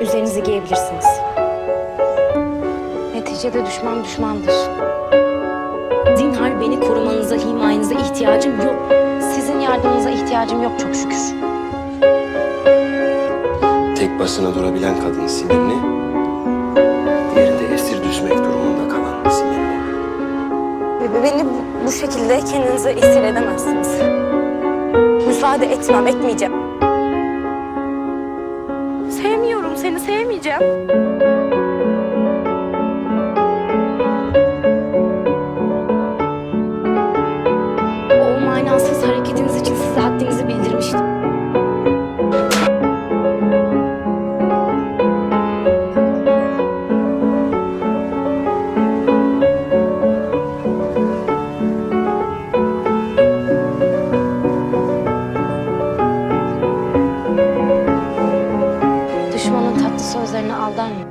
üzerinize giyebilirsiniz. Neticede düşman düşmandır. Zinhar beni korumanıza, himayenize ihtiyacım yok. Sizin yardımınıza ihtiyacım yok çok şükür. Tek başına durabilen kadın sinirli. Diğerinde esir düşmek durumunda kalan sinirli. Ve Beni bu- bu şekilde kendinize esir edemezsiniz. Müsaade etmem, etmeyeceğim. Seni, sevmeyeceğim. Düşmanın tatlı sözlerine aldanma.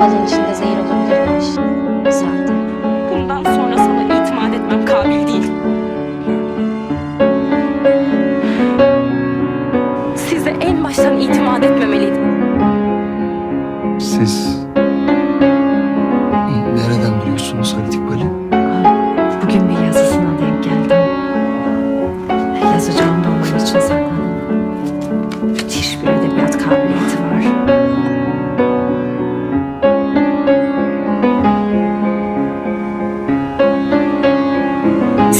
Balın içinde zehir olabilirmiş. Zaten.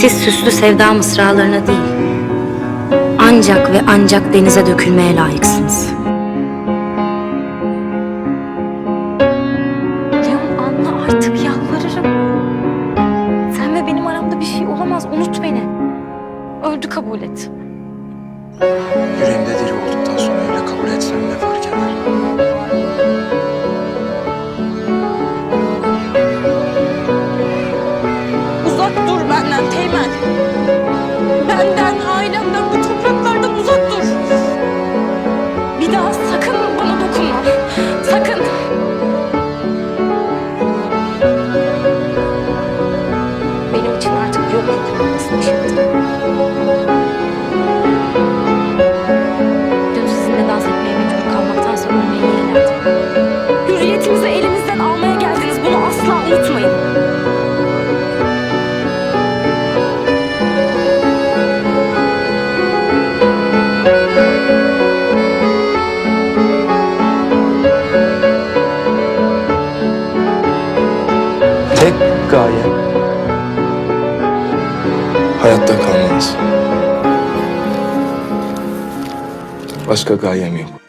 Siz süslü sevda mısralarına değil, ancak ve ancak denize dökülmeye layıksınız. Leon anla artık yalvarırım. Sen ve benim aramda bir şey olamaz, unut beni. Öldü kabul et. Benim için artık yokluk olmasın şimdi. Dün sizinle dans etmeye mecbur kalmaktansa ölmeyi yeğlerdim. Hürriyetimizi elimizden almaya geldiniz. Bunu asla unutmayın. Hayatta kalmanız. Başka gayem yok.